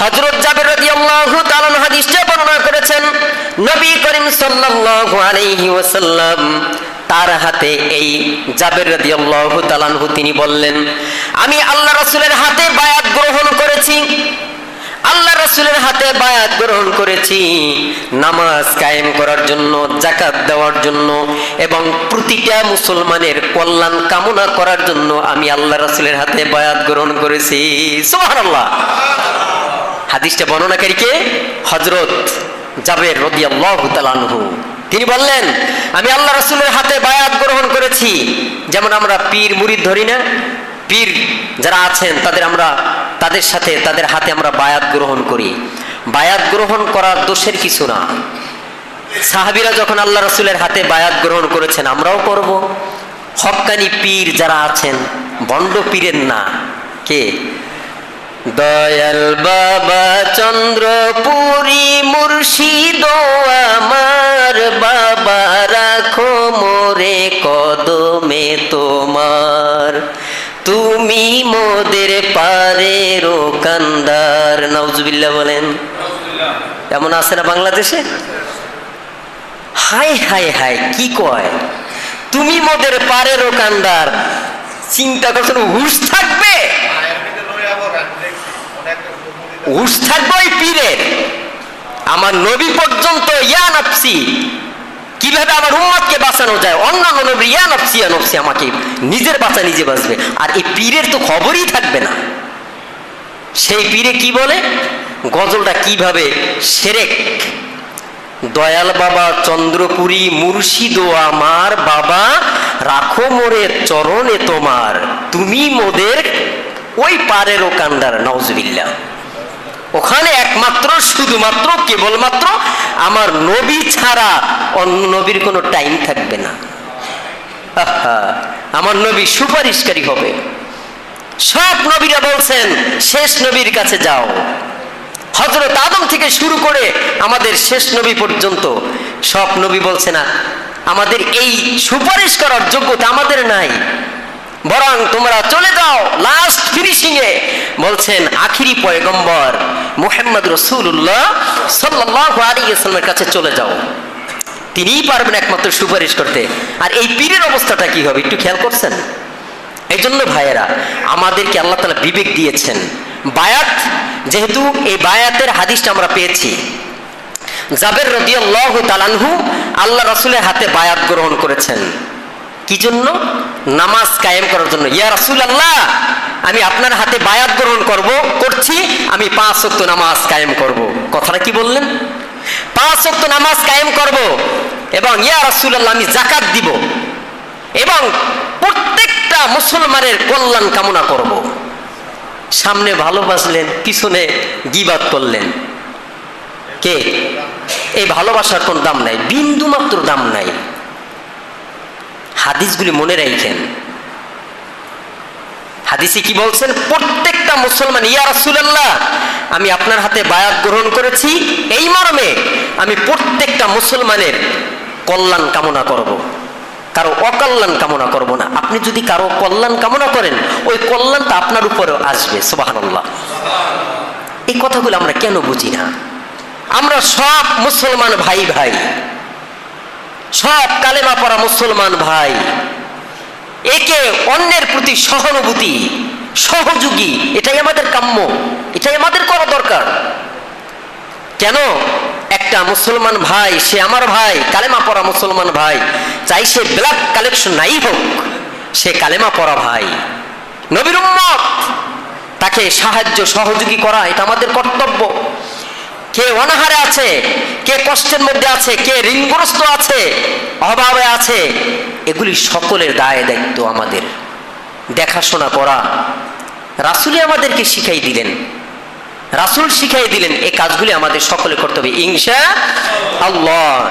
হযরত জাবির রাদিয়াল্লাহু তাআলা হাদিসে বর্ণনা করেছেন, নবী করিম সাল্লাল্লাহু আলাইহি ওয়াসাল্লাম তার হাতে এই জাবের রাদিয়াল্লাহু তাআলা তিনি বললেন, আমি আল্লাহ রাসূলের হাতে বায়াত গ্রহণ করেছি। আল্লাহ রাসূলের হাতে বায়াত গ্রহণ করেছি। নামাজ কায়েম করার জন্য জাকাত দেওয়ার জন্য এবং প্রতিটা মুসলমানের কল্যাণ কামনা করার জন্য আমি আল্লাহ রাসূলের হাতে বায়াত গ্রহণ করেছি। সুবহানাল্লাহ। হাদিসটা বর্ণনাকারী কে হজরত জাবের রদিয়াল্লাহু তিনি বললেন, আমি আল্লাহ রসুলের হাতে বায়াত গ্রহণ করেছি। যেমন আমরা পীর মুরিদ ধরি না, পীর যারা আছেন তাদের আমরা, তাদের সাথে, তাদের হাতে আমরা বায়াত গ্রহণ করি। বায়াত গ্রহণ করার দোষের কিছু না। সাহাবিরা যখন আল্লাহ রসুলের হাতে বায়াত গ্রহণ করেছেন, আমরাও করব। হক্কানি পীর যারা আছেন, বন্ড পীরের না। কে? দয়াল বাবা চন্দ্রপুরী মুর্শিদ আমার বাবা, রাখো মোরে কদমে তোমার। তুমি মোদের পারের কান্দার নওজুবিল্লাহ বলেন। এমন আছে না বাংলাদেশে? হাই হাই হাই কি কয়? তুমি মোদের পারের কান্দার চিন্তা করছেন হুশ থাকবে? আমার নবী পর্যন্ত ইয়া নাফসি। কীভাবে আমার উম্মতকে বাঁচানো যায়? অন্যান্য নবী ইয়া নফসি আমাকে নিজের বাঁচা নিজে বাঁচবে। আর এই পীরের তো খবরই থাকবে না। সেই পীরে কি বলে? গজলটা কীভাবে সেরেক? দয়াল বাবা চন্দ্রপুরী মুর্শিদ আমার বাবা, রাখো মোরে চরণে তোমার। তুমি মোদের ওই পারের ও কান্ডার নওজবিল্লা ওখানে একমাত্র, শুধুমাত্র, কেবলমাত্র আমার নবী ছাড়া অন্য নবীর কোনো টাইম থাকবে না। আমার নবী সুপারিশকারী হবে। সব নবীরা বলছেন, শেষ নবীর কাছে যাও। হজরত আদম থেকে শুরু করে আমাদের শেষ নবী পর্যন্ত সব নবী বলছে না, আমাদের এই সুপারিশ করার যোগ্যতা আমাদের নাই। বরং তোমরা চলে যাও লাস্ট ফিনিশিং এ। বলছেন আখিরি পয়গম্বর মুহাম্মদ রসুল্লাহ সাল্লাহ আলী ইসলামের কাছে চলে যাও। তিনিই পারবেন একমাত্র সুপারিশ করতে। আর এই পীরের অবস্থাটা কি হবে একটু খেয়াল করছেন? এই জন্য ভাইয়েরা, আমাদেরকে আল্লাহ তালা বিবেক দিয়েছেন। বায়াত, যেহেতু এই বায়াতের হাদিসটা আমরা পেয়েছি। জাবের রদিয়াল্লাহ তালানহু আল্লাহ রসুলের হাতে বায়াত গ্রহণ করেছেন। কি জন্য নামাজ কায়েম করার জন্য? ইয়া রাসুল আল্লাহ আমি আপনার হাতে বায়াত গ্রহণ করব, করছি, আমি পাঁচ ওয়াক্ত নামাজ কায়েম করব। কথাটা কি বললেন? পাঁচ ওয়াক্ত নামাজ কায়েম করব এবং ইয়া রাসুল আল্লাহ আমি জাকাত দিব এবং প্রত্যেকটা মুসলমানের কল্যাণ কামনা করব। সামনে ভালোবাসলেন, পিছনে গিবাদ করলেন। কে? এই ভালোবাসার কোন দাম নাই বিন্দু মাত্র দাম নাই। হাদিসগুলি মনে রাখেন। হাদিসে কি বলছেন? প্রত্যেকটা মুসলমান, ইয়া রাসূলুল্লাহ, আমি আপনার হাতে বায়াত গ্রহণ করেছি, এই মর্মে আমি প্রত্যেকটা মুসলমানের কল্যাণ কামনা করব। কারও অকল্যাণ কামনা করব না। আপনি যদি কারও কল্যাণ কামনা করেন, ওই কল্যাণটা আপনার উপরেও আসবে, সুবহানাল্লাহ। এই কথাগুলো আমরা কেন বুঝি না? আমরা সব মুসলমান ভাই ভাই সব কালেমা পড়া মুসলমান ভাই। একে অন্যের প্রতি সহানুভূতি, সহযোগী, এটাই আমাদের কাম্য, এটাই আমাদের করা দরকার। কেন? একটা মুসলমান ভাই, সে আমার ভাই, কালেমা পড়া মুসলমান ভাই, চাই সে ব্লাড কালেকশন নাই হোক, সে কালেমা পড়া ভাই। নবীর তাকে সাহায্য সহযোগী করা, এটা আমাদের কর্তব্য। কে অনাহারে আছে, কে কষ্টের মধ্যে আছে, কে ঋণগ্রস্ত আছে, অভাবে আছে, এগুলি সকলের দায় দায়িত্ব আমাদের। দেখাশোনা করা। রাসুলি আমাদেরকে শিখাই দিলেন। রাসুল শিখাই দিলেন এই কাজগুলি আমাদের সকলে করতে হবে ইংসা আল্লাহ।